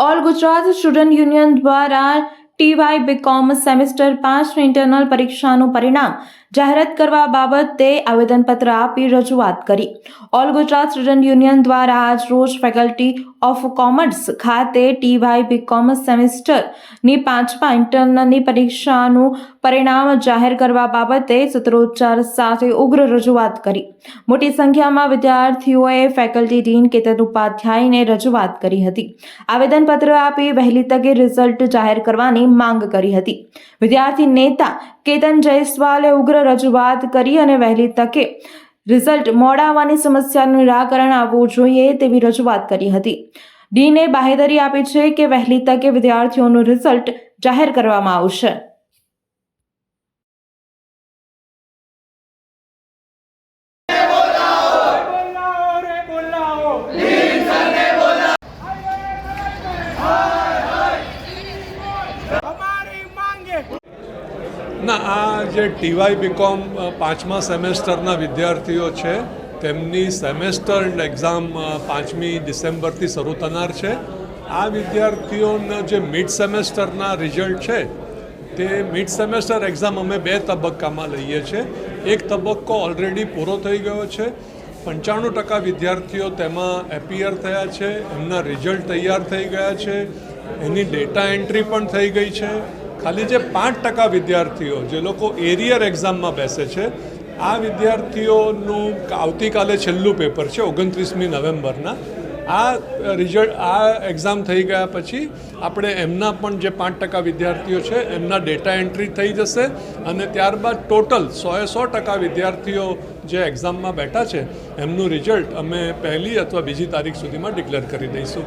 All Gujarat student union દ્વારા TY B Com semester પાંચની internal પરીક્ષાનું પરિણામ જાહેરાત કરવા બાબતે આવેદનપત્ર આપી રજૂઆત કરી. ઓલ ગુજરાત સ્ટુડન્ટ યુનિયન દ્વારા આજ રોજ ફેકલ્ટી ઓફ કોમર્સ ખાતે ટીવાય બીકોમ સેમેસ્ટરની પાંચમા ઇન્ટરનલની પરીક્ષાનું પરિણામ જાહેર કરવા બાબતે સૂત્રોચ્ચાર સાથે ઉગ્ર રજૂઆત કરી. મોટી સંખ્યામાં વિદ્યાર્થીઓએ ફેકલ્ટી ડીન કેતન ઉપાધ્યાયને રજૂઆત કરી હતી. આવેદનપત્ર આપી વહેલી તકે રિઝલ્ટ જાહેર કરવાની માંગ કરી હતી. વિદ્યાર્થી નેતા કેતન જયસ્વાલે ઉગ્ર રજૂઆત કરી અને વહેલી તકે રિઝલ્ટ મોડાવવાની સમસ્યાનું નિરાકરણ આવવું જોઈએ તેવી રજૂઆત કરી હતી. ડીને બાહેધરી આપી છે કે વહેલી તકે વિદ્યાર્થીઓનું રિઝલ્ટ જાહેર કરવામાં આવશે. બોલાવો ના, આ જે ટીવાય બીકોમ પાંચમા સેમેસ્ટરના વિદ્યાર્થીઓ છે, તેમની સેમેસ્ટર એક્ઝામ પાંચમી ડિસેમ્બરથી શરૂ થનાર છે. આ વિદ્યાર્થીઓના જે મિડ સેમેસ્ટરના રિઝલ્ટ છે, તે મિડ સેમેસ્ટર એક્ઝામ અમે બે તબક્કામાં લઈએ છીએ. એક તબક્કો ઓલરેડી પૂરો થઈ ગયો છે. પંચાણું ટકા વિદ્યાર્થીઓ તેમાં એપિયર થયા છે, એમના રિઝલ્ટ તૈયાર થઈ ગયા છે. એની ડેટા એન્ટ્રી પણ થઈ ગઈ છે. ખાલી જે પાંચ ટકા વિદ્યાર્થીઓ, જે લોકો એરિયર એક્ઝામમાં બેસે છે, આ વિદ્યાર્થીઓનું આવતીકાલે છેલ્લું પેપર છે, ઓગણત્રીસમી નવેમ્બરના. આ રિઝલ્ટ, આ એક્ઝામ થઈ ગયા પછી આપણે એમના પણ જે પાંચ ટકા વિદ્યાર્થીઓ છે, એમના ડેટા એન્ટ્રી થઈ જશે અને ત્યારબાદ ટોટલ સોએ સો ટકા વિદ્યાર્થીઓ જે એક્ઝામમાં બેઠા છે, એમનું રિઝલ્ટ અમે પહેલી અથવા બીજી તારીખ સુધીમાં ડિક્લેર કરી દઈશું.